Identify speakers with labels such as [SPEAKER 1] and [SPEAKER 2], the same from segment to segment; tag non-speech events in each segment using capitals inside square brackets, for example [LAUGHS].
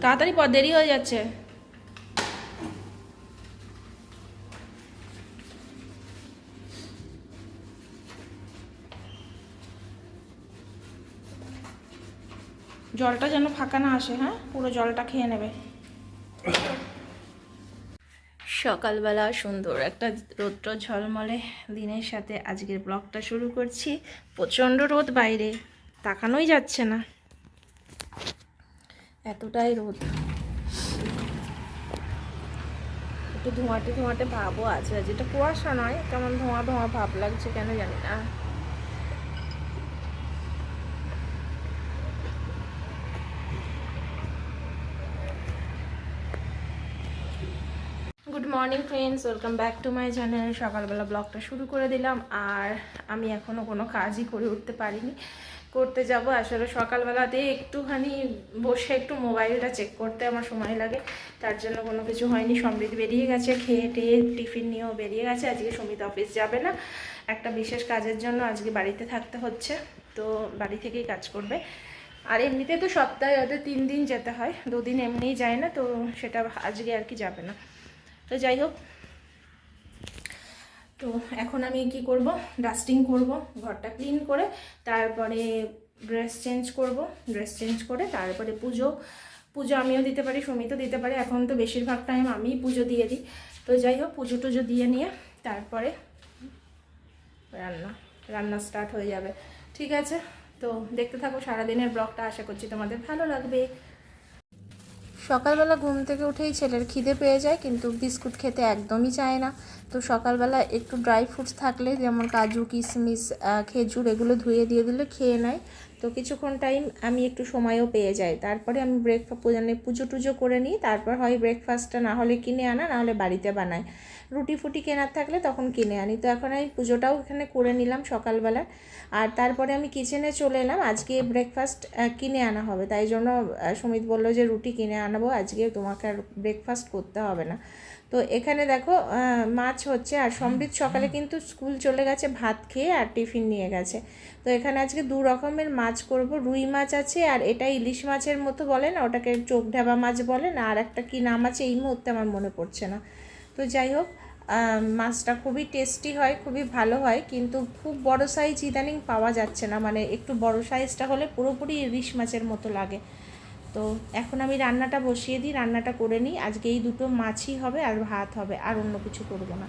[SPEAKER 1] তাড়াতাড়ি পর, দেরি হয়ে যাচ্ছে। জলটা যেন ফাঁকা না আসে হ্যাঁ? পুরো জলটা খেয়ে নেবে। সকালবেলা সুন্দর একটা রৌদ্র ঝলমলে দিনের সাথে আজকের ব্লগটা শুরু করছি। প্রচণ্ড রোদ বাইরে, তাকানোই যাচ্ছে না। এতটাই রোদ। একটু ধোঁয়াটে ধোঁয়াটে ভাবও আছে। যেটা কুয়াশা নয়, কেমন ধোঁয়া ধোঁয়া ভাব লাগছে কেন জানি না। Good morning friends welcome back to my channel সকালবেলা ব্লগটা শুরু করে দিলাম, আর আমি এখনও কোনো কাজই করে উঠতে পারিনি। করতে যাব। আসলে সকালবেলাতে একটুখানি বসে একটু মোবাইলটা চেক করতে আমার সময় লাগে। তার জন্য কোনো কিছু হয়নি, সমৃদ্ধ বেরিয়ে গেছে। খেয়ে টেয়ে টিফিন নিয়েও বেরিয়ে গেছে। আজকে সমিত অফিস যাবে না। একটা বিশেষ কাজের জন্য আজকে বাড়িতে থাকতে হচ্ছে। তো বাড়ি থেকেই কাজ করবে। আর এমনিতে তো সপ্তাহে ওদের তিন দিন যেতে হয়। দুদিন এমনিই যায় না, তো সেটা আজকে আর কি যাবে না। তো যাই হোক তো এখন আমি কি করব? ডাস্টিং করব, ঘরটা ক্লিন করে, তারপরে ড্রেস চেঞ্জ করব ড্রেস চেঞ্জ করে, তারপরে পুজো। পুজো আমিও দিতে পারি, সুমিতও দিতে পারি, এখন তো বেশিরভাগ টাইম আমিই পুজো দিয়ে দিই। তো যাই হোক, পুজো টুজো দিয়ে নিয়ে তারপরে রান্না রান্না স্টার্ট হয়ে যাবে। ঠিক আছে? তো দেখতে থাকো, সারাদিনের ব্লগটা আশা করছি তোমাদের ভালো লাগবে। সকালবেলা ঘুম থেকে উঠেই ছেলের খিদে পেয়ে যায়, কিন্তু বিস্কুট খেতে একদমই চায় না। তো সকালবেলা একটু ড্রাই ফ্রুটস থাকলে, যেমন কাজু, কিশমিশ খেজুর, এগুলো ধুয়ে দিয়ে দিলে খেয়ে নেয়। তো কিছুক্ষণ টাইম আমি একটু সময়ও পেয়ে যাই। তারপরে আমি ব্রেকফাস্ট মানে পুজো টুজো করে নিই। তারপর হয় ব্রেকফাস্টটা না হলে কিনে আনা, না হলে বাড়িতে বানাই। রুটি ফুটি কেনার থাকলে তখন কিনে আনি। তো এখন আমি পুজোটাও এখানে করে নিলাম সকালবেলা। আর তারপরে আমি কিচেনে চলে এলাম। আজকে ব্রেকফাস্ট কিনে আনা হবে। তাই জন্য সুমিত বলল যে রুটি কিনে আনাবো। আজকে তোমাকে আর ব্রেকফাস্ট করতে হবে না। তো এখানে দেখো মাছ হচ্ছে আর সমৃদ্ধ সকালে কিন্তু স্কুল চলে গেছে ভাত খেয়ে আর টিফিন নিয়ে গেছে। তো এখানে আজকে দু রকমের মাছ করব রুই মাছ আছে আর এটা ইলিশ মাছের মতো বলে না ওটাকে চোখ ঢাবা মাছ বলে না আর একটা কী নাম আছে এই মুহূর্তে আমার মনে পড়ছে না। তো যাই হোক মাছটা খুবই টেস্টি হয় খুবই ভালো হয় কিন্তু খুব বড় সাইজ ইদানিং পাওয়া যাচ্ছে না মানে একটু বড় সাইজটা হলে পুরোপুরি ইলিশ মাছের মতো লাগে। তো এখন আমি রান্নাটা বসিয়ে দিই, রান্নাটা করে নিই। আজকে এই দুটো মাছই হবে আর ভাত হবে, আর অন্য কিছু করব না।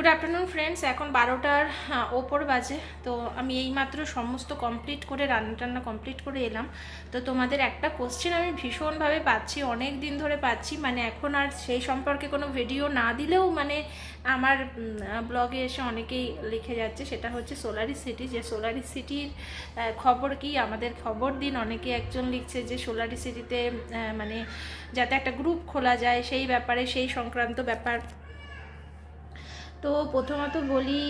[SPEAKER 1] গুড আফটারনুন ফ্রেন্ডস এখন বারোটার ওপর বাজে। তো আমি এইমাত্র সমস্ত কমপ্লিট করে রান্না টান্না কমপ্লিট করে এলাম। তো তোমাদের একটা কোশ্চেন আমি ভীষণভাবে পাচ্ছি অনেক দিন ধরে পাচ্ছি। মানে এখন আর সেই সম্পর্কে কোনো ভিডিও না দিলেও মানে আমার ব্লগে এসে অনেকেই লিখে যাচ্ছে। সেটা হচ্ছে সোলারি সিটি যে সোলারি সিটির খবর কি? আমাদের খবর দিন। অনেকে একজন লিখছে যে সোলারি সিটিতে মানে যাতে একটা গ্রুপ খোলা যায়, সেই ব্যাপারে, সেই সংক্রান্ত ব্যাপার তো প্রথমত বলি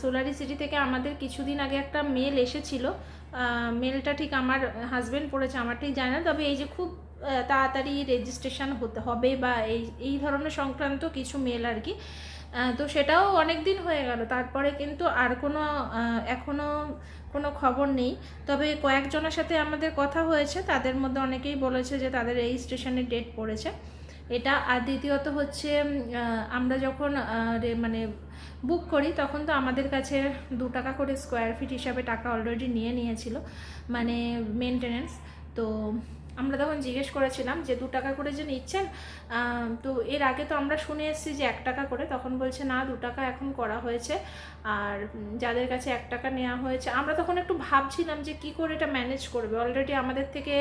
[SPEAKER 1] সোলারি সিটি থেকে আমাদের কিছুদিন আগে একটা মেল এসেছিল। মেলটা ঠিক আমার হাজব্যান্ড পড়েছে আমার ঠিক জানা তবে এই যে খুব তাড়াতাড়ি রেজিস্ট্রেশন হতে হবে বা এই এই ধরনের সংক্রান্ত কিছু মেল আর কি তো সেটাও অনেক দিন হয়ে গেল। তারপরে কিন্তু আর কোনো এখনও কোনো খবর নেই। তবে কয়েকজনের সাথে আমাদের কথা হয়েছে, তাদের মধ্যে অনেকেই বলেছে যে তাদের রেজিস্ট্রেশনের ডেট পড়েছে। এটা আর দ্বিতীয়ত হচ্ছে আমরা যখন মানে বুক করি, তখন তো আমাদের কাছে দু টাকা করে স্কোয়ার ফিট হিসাবে টাকা অলরেডি নিয়ে নিয়েছিল মানে মেনটেনেন্স তো আমরা তখন জিজ্ঞেস করেছিলাম যে, দু টাকা করে যে নিচ্ছেন? তো এর আগে তো আমরা শুনে এসেছি যে, এক টাকা করে। তখন বলছে, না, দু টাকা এখন করা হয়েছে। আর যাদের কাছে এক টাকা নেওয়া হয়েছে। আমরা তখন একটু ভাবছিলাম যে, কি করে এটা ম্যানেজ করবে? অলরেডি আমাদের থেকে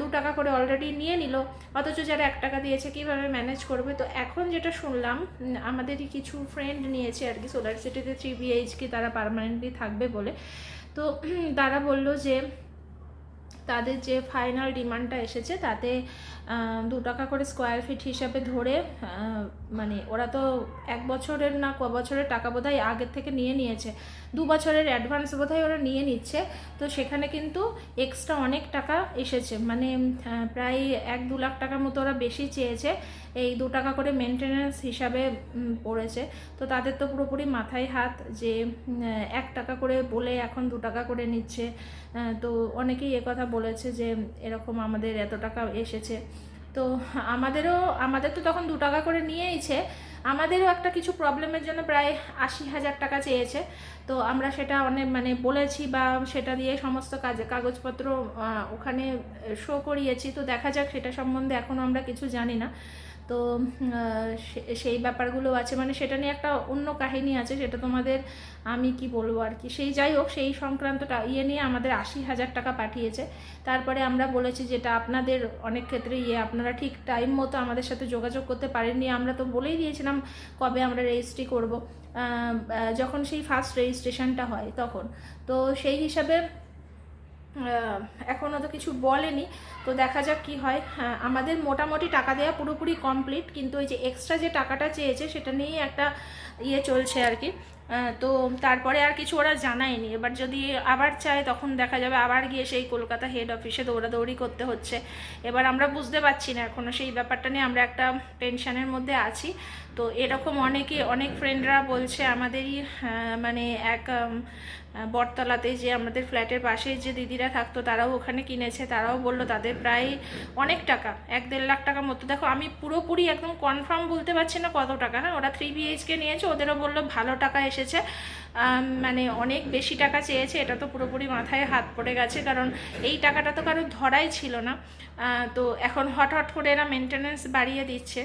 [SPEAKER 1] দু টাকা করে অলরেডি নিয়ে নিল। অথচ যারা এক টাকা দিয়েছে, কীভাবে ম্যানেজ করবে? তো এখন যেটা শুনলাম আমাদেরই কিছু ফ্রেন্ড নিয়েছে আর কি সোলার সিটিতে থ্রি বিএইচকে তারা পারমানেন্টলি থাকবে বলে। তো তারা বলল যে তাদের যে ফাইনাল ডিমান্ডটা এসেছে তাতে দু টাকা করে স্কোয়ার ফিট হিসাবে ধরে মানে ওরা তো এক বছরের না ক বছরের টাকা বোধহয় আগের থেকে নিয়ে নিয়েছে। দু বছরের অ্যাডভান্স বোধহয় ওরা নিয়ে নিচ্ছে। তো সেখানে কিন্তু এক্সট্রা অনেক টাকা এসেছে। মানে প্রায় এক দু লাখ টাকার মতো ওরা বেশি চেয়েছে এই দু টাকা করে মেনটেন্যান্স হিসাবে পড়েছে। তো তাদের তো পুরোপুরি মাথায় হাত যে এক টাকা করে বলে এখন দু টাকা করে নিচ্ছে। তো অনেকেই কথা বলেছে যে, এরকম আমাদের এত টাকা এসেছে। তো আমাদেরও, আমাদের তো তখন দু টাকা করে নিয়েইছে। আমাদেরও একটা কিছু প্রবলেমের জন্য প্রায় আশি হাজার টাকা চেয়েছে। তো আমরা সেটা অনেক মানে বলেছি বা সেটা দিয়ে সমস্ত কাজে, কাগজপত্র ওখানে শো করিয়েছি। তো দেখা যাক সেটা সম্বন্ধে এখনও আমরা কিছু জানি না। তো সেই ব্যাপারগুলো আছে। মানে সেটা নিয়ে একটা অন্য কাহিনী আছে, সেটা তোমাদের আমি কি বলব আর কি। সেই যাই হোক, সেই সংক্রান্তটা ইয়ে নিয়ে আমাদের আশি হাজার টাকা পাঠিয়েছে। তারপরে আমরা বলেছি যেটা আপনাদের অনেক ক্ষেত্রে ইয়ে আপনারা ঠিক টাইম মতো আমাদের সাথে যোগাযোগ করতে পারেননি। আমরা তো বলেই দিয়েছিলাম কবে আমরা রেজিস্ট্রি করব। যখন সেই ফার্স্ট রেজিস্ট্রেশনটা হয় তখন। তো সেই হিসাবে এখনও তো কিছু বলেনি। তো দেখা যাক কি হয়। হ্যাঁ, আমাদের মোটামুটি টাকা দেওয়া পুরোপুরি কমপ্লিট কিন্তু ওই যে এক্সট্রা যে টাকাটা চেয়েছে সেটা নিয়েই একটা ইয়ে চলছে আর কি। তো তারপরে আর কিছু ওরা জানায়নি। এবার যদি আবার চায় তখন দেখা যাবে আবার গিয়ে সেই কলকাতা হেড অফিসে দৌড়াদৌড়ি করতে হচ্ছে। এবার আমরা বুঝতে পারছি না এখনও সেই ব্যাপারটা নিয়ে আমরা একটা টেনশনের মধ্যে আছি। তো এরকম অনেকে অনেক ফ্রেন্ডরা বলছে আমাদেরই মানে এক বটতলাতে যে আমাদের ফ্ল্যাটের পাশে যে দিদিরা থাকতো, তারাও ওখানে কিনেছে। তারাও বলল, তাদের প্রায় অনেক টাকা, এক দেড় লাখ টাকার মতো। দেখো, আমি পুরোপুরি একদম কনফার্ম বলতে পারছি না কত টাকা হ্যাঁ? ওরা থ্রি বিএইচকে নিয়েছে, ওদেরও বলল, ভালো টাকা এসেছে। মানে অনেক বেশি টাকা চেয়েছে, এটা তো পুরোপুরি মাথায় হাত পড়ে গেছে, কারণ এই টাকাটা তো কারোর ধরাই ছিল না। তো এখন হট করে এরা মেনটেন্যান্স বাড়িয়ে দিচ্ছে।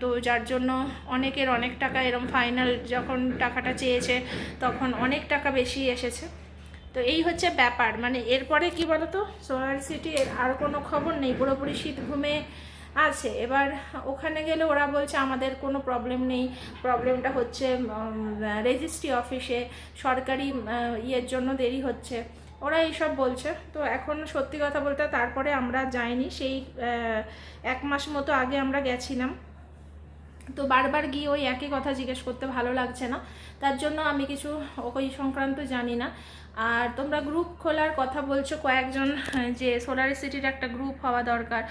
[SPEAKER 1] তো যার জন্য অনেকের অনেক টাকা এরম ফাইনাল যখন টাকাটা চেয়েছে, তখন অনেক টাকা বেশি এসেছে। তো এই হচ্ছে ব্যাপার। মানে এরপরে কি বলতো? সোয়ার সিটি আর কোনো খবর নেই, পুরোপুরি শীত ঘুমে আছে। এবার ওখানে গেলে ওরা বলছে, আমাদের কোনো প্রবলেম নেই। প্রবলেমটা হচ্ছে রেজিস্ট্রি অফিসে সরকারি ইয়ের জন্য দেরি হচ্ছে। ওরা এইসব বলছে। তো এখন সত্যি কথা বলতে, তারপরে আমরা যাইনি। সেই এক মাস মতো আগে আমরা গেছিলাম। তো বারবার গিয়ে ওই একই কথা জিজ্ঞেস করতে ভালো লাগছে না। তার জন্য আমি কিছু ওই সংক্রান্ত জানি না। আর তোমরা গ্রুপ খোলার কথা বলছো, কয়েকজন, যে সোলার সিটির একটা গ্রুপ হওয়া দরকার।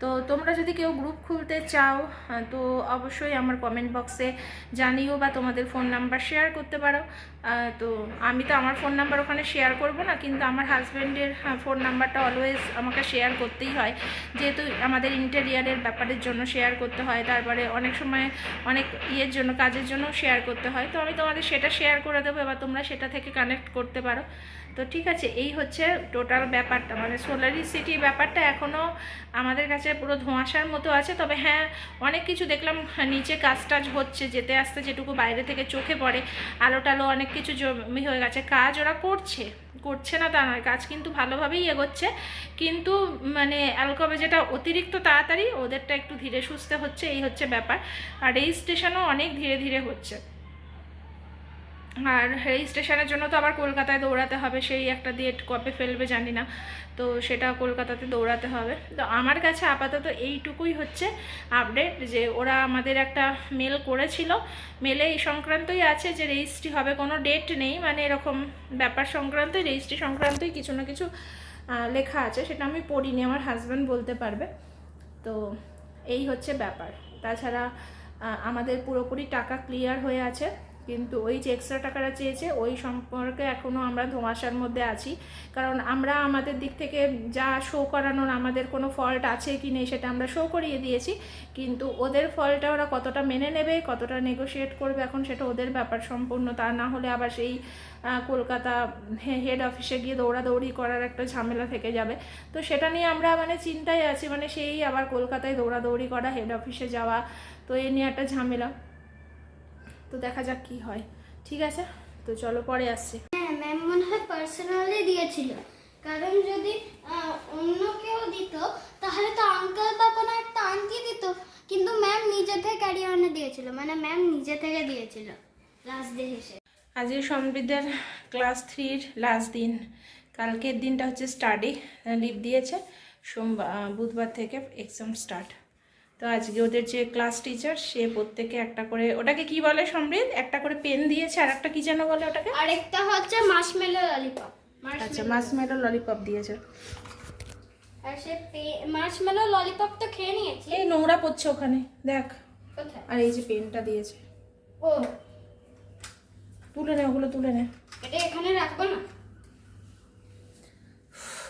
[SPEAKER 1] তো তোমরা যদি কেউ গ্রুপ খুলতে চাও, তো অবশ্যই আমার কমেন্ট বক্সে জানিও বা তোমাদের ফোন নাম্বার শেয়ার করতে পারো। তো আমি তো আমার ফোন নাম্বার ওখানে শেয়ার করব না, কিন্তু আমার হাজব্যান্ডের ফোন নাম্বারটা অলওয়েজ আমাকে শেয়ার করতেই হয়। যেহেতু আমাদের ইন্টেরিয়ারের ব্যাপারের জন্য শেয়ার করতে হয়, তারপরে অনেক সময় অনেক ইয়ের জন্য, কাজের জন্য শেয়ার করতে হয়। তো আমি তোমাদের সেটা শেয়ার করে দেবো, এবার তোমরা সেটা থেকে কানেক্ট করতে পারো। তো ঠিক আছে এই হচ্ছে টোটাল ব্যাপারটা। মানে সোলারি সিটি ব্যাপারটা এখনও আমাদের কাছে পুরো ধোঁয়াশার মতো আছে। তবে হ্যাঁ অনেক কিছু দেখলাম হ্যাঁ, নিচে কাজ টাজ হচ্ছে যেতে আসতে যেটুকু বাইরে থেকে চোখে পড়ে আলো টালো অনেক কিছু জমি হয়ে গেছে। কাজ ওরা করছে করছে না তা নয় কাজ কিন্তু ভালোভাবেই এগোচ্ছে। কিন্তু মানে অ্যালকবে যেটা অতিরিক্ত তাড়াতাড়ি ওদেরটা একটু ধীরে সুস্থে হচ্ছে এই হচ্ছে ব্যাপার। আর রেজিস্ট্রেশনও অনেক ধীরে ধীরে হচ্ছে। আর রেজিস্ট্রেশনের জন্য তো আবার কলকাতায় দৌড়াতে হবে, সেই একটা ডেট কবে ফেলবে জানি না। তো সেটা কলকাতাতে দৌড়াতে হবে। তো আমার কাছে আপাতত এইটুকুই হচ্ছে আপডেট যে ওরা আমাদের একটা মেল করেছিল। মেলে এই সংক্রান্তই আছে যে রেজিস্ট্রি হবে, কোনো ডেট নেই। মানে এরকম ব্যাপার সংক্রান্তই রেজিস্ট্রি সংক্রান্তই কিছু না কিছু লেখা আছে। সেটা আমি পড়িনি, আমার হাজব্যান্ড বলতে পারবে। তো এই হচ্ছে ব্যাপার। তাছাড়া আমাদের পুরোপুরি টাকা ক্লিয়ার হয়ে আছে। কিন্তু ওই যে এক্সট্রা টাকাটা চেয়েছে, ওই সম্পর্কে এখনও আমরা ধোঁয়াশার মধ্যে আছি। কারণ আমরা আমাদের দিক থেকে যা শো করানোর আমাদের কোনো ফল্ট আছে কি নেই সেটা আমরা শো করিয়ে দিয়েছি। কিন্তু ওদের ফলটা ওরা কতটা মেনে নেবে, কতটা নেগোশিয়েট করবে এখন সেটা ওদের ব্যাপার সম্পূর্ণ। তা না হলে আবার সেই কলকাতা হেড অফিসে গিয়ে দৌড়াদৌড়ি করার একটা ঝামেলা থেকে যাবে। তো সেটা নিয়ে আমরা মানে চিন্তায় আছি মানে সেই আবার কলকাতায় দৌড়াদৌড়ি করা হেড অফিসে যাওয়া, তো এই নিয়ে একটা ঝামেলা। তো দেখা যাক কি হয়। ঠিক আছে? তো চলো পরে আসছি।
[SPEAKER 2] হ্যাঁ ম্যাম মনে হয় পার্সোনালি দিয়েছিল। কারণ যদি অন্য কেউ দিত তাহলে তো আঙ্কেল বা কোনো একটা আন্টি দিত। কিন্তু ম্যাম নিজে থেকে ক্যারি অনে দিয়েছিল। মানে ম্যাম নিজে থেকে দিয়েছিল। লাস্ট ডে হিসেবে।
[SPEAKER 1] আজকে সমৃদ্ধের ক্লাস থ্রির লাস্ট দিন। কালকের দিনটা হচ্ছে স্টাডি লিভ দিয়েছে। সোমবার বুধবার থেকে এক্সাম স্টার্ট তো আজকে ওদের যে ক্লাস টিচার সে প্রত্যেকে একটা করে ওটাকে কি বলে সমৃদ্ধ? একটা করে পেন দিয়েছে আর একটা কি যেন বলে ওটাকে?
[SPEAKER 2] আরেকটা হচ্ছে মাশমেলো ললিপপ
[SPEAKER 1] আচ্ছা মাসমেলো ললিপপ দিয়েছে।
[SPEAKER 2] আর সে মাশমেলো ললিপপ তো খেয়ে নিয়েছি।
[SPEAKER 1] এই নোংরা পড়ছে ওখানে দেখ। আর এই যে পেনটা দিয়েছে।
[SPEAKER 2] ও।
[SPEAKER 1] তুলে নে ওগুলো তুলে নে।
[SPEAKER 2] এটা এখানে রাখব না?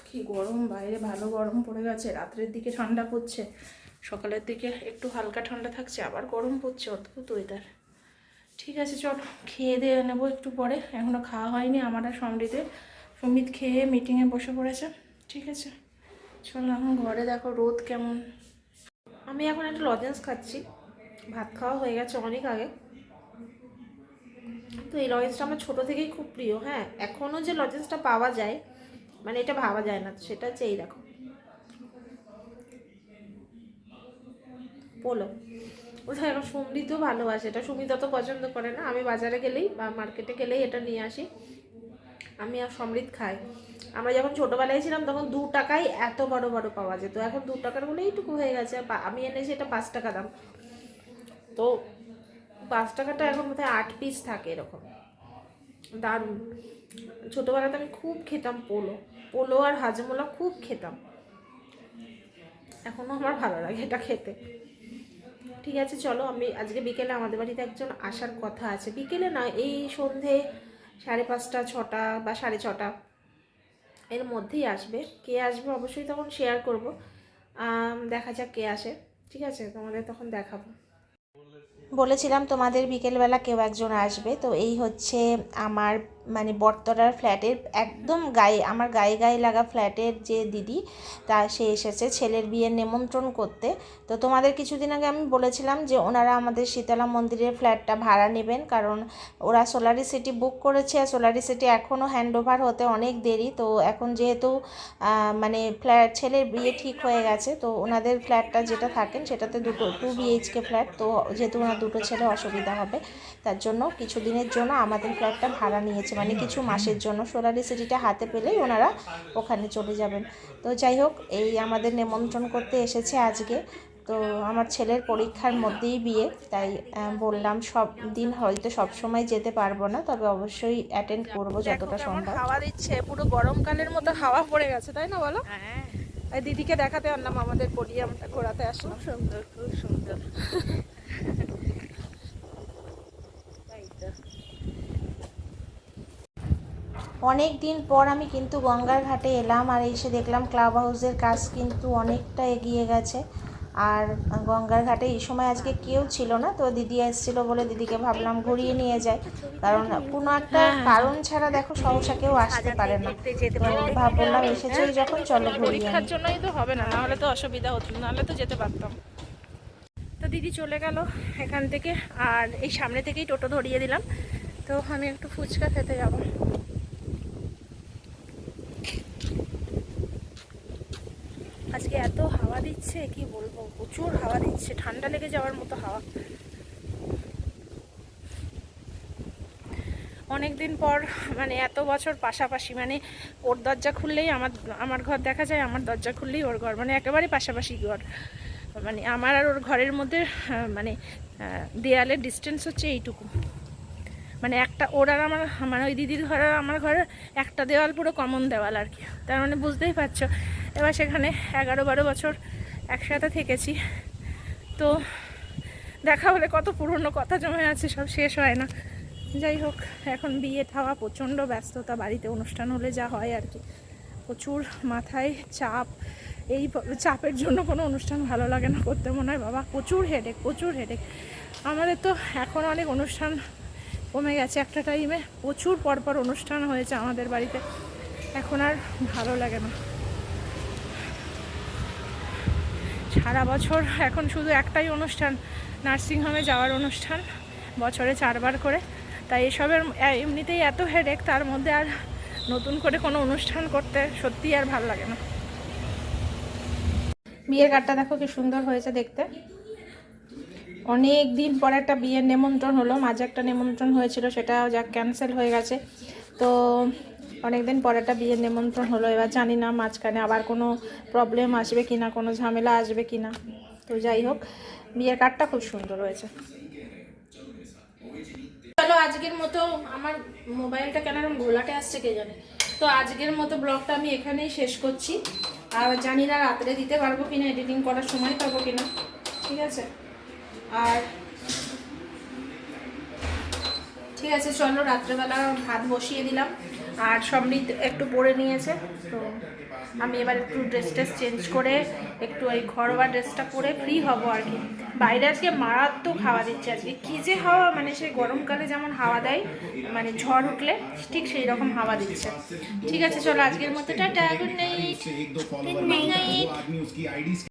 [SPEAKER 1] কি গরম বাইরে ভালো গরম পড়ে গেছে রাত্রের দিকে ঠান্ডা পড়ছে। সকালের দিকে একটু হালকা ঠান্ডা থাকছে, আবার গরম পড়ছে, অদ্ভুত ওয়েদার ঠিক আছে, চল, খেয়ে দিয়ে নেব একটু পরে। এখনও খাওয়া হয়নি আমার আর সমৃদ্ধে সমিত খেয়ে মিটিংয়ে বসে পড়েছে। ঠিক আছে, চল এখন ঘরে দেখো রোদ কেমন। আমি এখন একটা লজেন্স খাচ্ছি। ভাত খাওয়া হয়ে গেছে অনেক আগে। তো এই লজেন্সটা আমার ছোটো থেকেই খুব প্রিয় হ্যাঁ। এখনও যে লজেন্সটা পাওয়া যায় মানে এটা ভাবা যায় না, সেটা এই দেখো। পোলো। ওটা এখন সুমিতও ভালোবাসে। এটা সুমিত অত পছন্দ করে না। আমি বাজারে গেলেই বা মার্কেটে গেলেই এটা নিয়ে আসি। আমি আর সমৃদ্ধ খাই। আমরা যখন ছোটোবেলায় ছিলাম তখন দু টাকায় এত বড় বড় পাওয়া যেত। এখন দু টাকার বলে এইটুকু হয়ে গেছে। আমি এনেছি এটা পাঁচ টাকা দাম। তো পাঁচ টাকাটা এখন বোধহয় আট পিস থাকে এরকম। দারুণ। ছোটোবেলাতে আমি খুব খেতাম পোলো। পোলো আর হাজমোলা খুব খেতাম। এখনও আমার ভালো লাগে এটা খেতে। ঠিক আছে, চলো আমি আজকে বিকেলে আমাদের বাড়িতে একজন আসার কথা আছে। বিকেলে না এই সন্ধে সাড়ে পাঁচটা, ছটা বা সাড়ে ছটা এর মধ্যেই আসবে। কে আসবে অবশ্যই তখন শেয়ার করব। দেখা যাক কে আসে। ঠিক আছে, তোমাদের তখন দেখাবো।
[SPEAKER 3] বলেছিলাম তোমাদের বিকেলবেলা কেউ একজন আসবে, তো এই হচ্ছে আমার মানে বটতলার ফ্ল্যাটের একদম গায়ে, আমার গায়ে গায়ে লাগা ফ্ল্যাটের যে দিদি, তা সে এসেছে ছেলের বিয়ের নিমন্ত্রণ করতে। তো তোমাদের কিছুদিন আগে আমি বলেছিলাম যে ওনারা আমাদের শীতলা মন্দিরের ফ্ল্যাটটা ভাড়া নেবেন, কারণ ওরা সোলারি সিটি বুক করেছে আর সোলারি সিটি এখনও হ্যান্ড ওভার হতে অনেক দেরি। তো এখন যেহেতু মানে ফ্ল্যাট, ছেলের বিয়ে ঠিক হয়ে গেছে, তো ওনাদের ফ্ল্যাটটা যেটা থাকেন সেটাতে দুটো, টু বিএইচকে ফ্ল্যাট, তো যেহেতু ওনার দুটো ছেলে অসুবিধা হবে, তার জন্য কিছু দিনের জন্য আমাদের ফ্ল্যাটটা ভাড়া নিয়েছে। মানে কিছু মাসের জন্য সোলারি সিটিটা হাতে পেলেই ওনারা ওখানে চলে যাবেন। তো যাই হোক এই আমাদের নিমন্ত্রণ করতে এসেছে আজকে। তো আমার ছেলের পরীক্ষার মধ্যেই বিয়ে তাই বললাম সব দিন হয়তো সব সময় যেতে পারব না তবে অবশ্যই অ্যাটেন্ড করব যতটা সম্ভব।
[SPEAKER 1] হাওয়া দিচ্ছে পুরো গরমকালের মতো হাওয়া পড়ে গেছে তাই না বলো? আর দিদিকে দেখাতে আনলাম আমাদের পোডিয়ামটা ঘোরাতে আসলাম। সুন্দর খুব সুন্দর। [LAUGHS]
[SPEAKER 3] অনেক দিন পর আমি কিন্তু গঙ্গার ঘাটে এলাম আর এসে দেখলাম ক্লাব হাউসের কাজ কিন্তু অনেকটা এগিয়ে গেছে। আর গঙ্গার ঘাটে এই সময় আজকে কেউ ছিল না তো দিদি এসেছিল বলে দিদিকে ভাবলাম ঘুরিয়ে নিয়ে যাই। কারণ কোনো একটা কারণ ছাড়া দেখো সহসা কেউ আসতে পারে না। ভাব বললাম এসেছোই যখন চলো ঘুরিয়ে
[SPEAKER 1] পরীক্ষার জন্যই তো হবে না নাহলে তো অসুবিধা হতো নাহলে তো যেতে পারতাম। তো দিদি চলে গেল এখান থেকে আর এই সামনে থেকেই টোটো ধরিয়ে দিলাম। তো আমি একটু ফুচকা খেতে যাব। আজকে এত হাওয়া দিচ্ছে, কি বলব? প্রচুর হাওয়া দিচ্ছে, ঠান্ডা লেগে যাওয়ার মতো হাওয়া। অনেক দিন পর মানে এত বছর পাশাপাশি মানে ওর দরজা খুললেই আমার আমার ঘর দেখা যায়, আমার দরজা খুললেই ওর ঘর মানে একেবারে পাশাপাশি ঘর। মানে আমার আর ওর ঘরের মধ্যে মানে দেয়ালের ডিস্টেন্স হচ্ছে এইটুকু। মানে একটা, ওর আর আমার মানে ওই দিদির ঘর আর আমার ঘরে একটা দেওয়াল পুরো কমন দেওয়াল আর কি। তার মানে বুঝতেই পারছ এবার সেখানে এগারো বারো বছর একসাথে থেকেছি। তো দেখা হলে কত পুরনো কথা জমে আছে, সব শেষ হয় না। যাই হোক, এখন বিয়ে থাওয়া, প্রচণ্ড ব্যস্ততা, বাড়িতে অনুষ্ঠান হলে যা হয় আর কি। প্রচুর মাথায় চাপ, এই চাপের জন্য কোনো অনুষ্ঠান ভালো লাগে না করতে মনে হয়। বাবা, প্রচুর হেডেক প্রচুর হেডেক আমাদের তো এখন অনেক অনুষ্ঠান কমে গেছে একটা টাইমে প্রচুর পরপর অনুষ্ঠান হয়েছে আমাদের বাড়িতে। এখন আর ভালো লাগে না। সারা বছর এখন শুধু একটাই অনুষ্ঠান, নার্সিংহোমে যাওয়ার অনুষ্ঠান, বছরে চারবার করে। তাই এসবের এমনিতেই এত হেডেক তার মধ্যে আর নতুন করে কোনো অনুষ্ঠান করতে সত্যিই আর ভালো লাগে না। বিয়ের কার্ডটা দেখো কি সুন্দর হয়েছে দেখতে। অনেক দিন পর একটা বিয়ের নেমন্ত্রণ হলো, মাঝে একটা নেমন্ত্রণ হয়েছিল, সেটা যা ক্যান্সেল হয়ে গেছে। তো অনেক দিন পর একটা বিয়ের নিমন্ত্রণ হলো, এবার জানি না মাঝখানে আবার কোনো প্রবলেম আসবে কি না কোনো ঝামেলা আসবে কি না তো যাই হোক, বিয়ের কার্ডটা খুব সুন্দর হয়েছে। চলো আজকের মতো আমার মোবাইলটা কেন ঘোলাটে আসছে কে জানে? তো আজকের মতো ব্লগটা আমি এখানেই শেষ করছি। আর জানি না রাত্রে দিতে পারব কিনা এডিটিং করার সময় পাবো কিনা, ঠিক আছে? আর ঠিক আছে, চলো রাত্রেবেলা ভাত বসিয়ে দিলাম। আর সমৃদ্ধ একটু পরে নিয়েছে, তো আমি এবার একটু ড্রেস ট্রেস চেঞ্জ করে একটু ওই ঘরোয়া ড্রেসটা পরে ফ্রি হব আর কি। বাইরে আজকে মারাত্মক হাওয়া দিচ্ছে আজকে। কী যে হাওয়া মানে সেই গরমকালে যেমন হাওয়া দেয় মানে ঝড় উঠলে ঠিক সেই রকম হাওয়া দিচ্ছে। ঠিক আছে, চলো আজকের মতো, টাটা গুড নাইট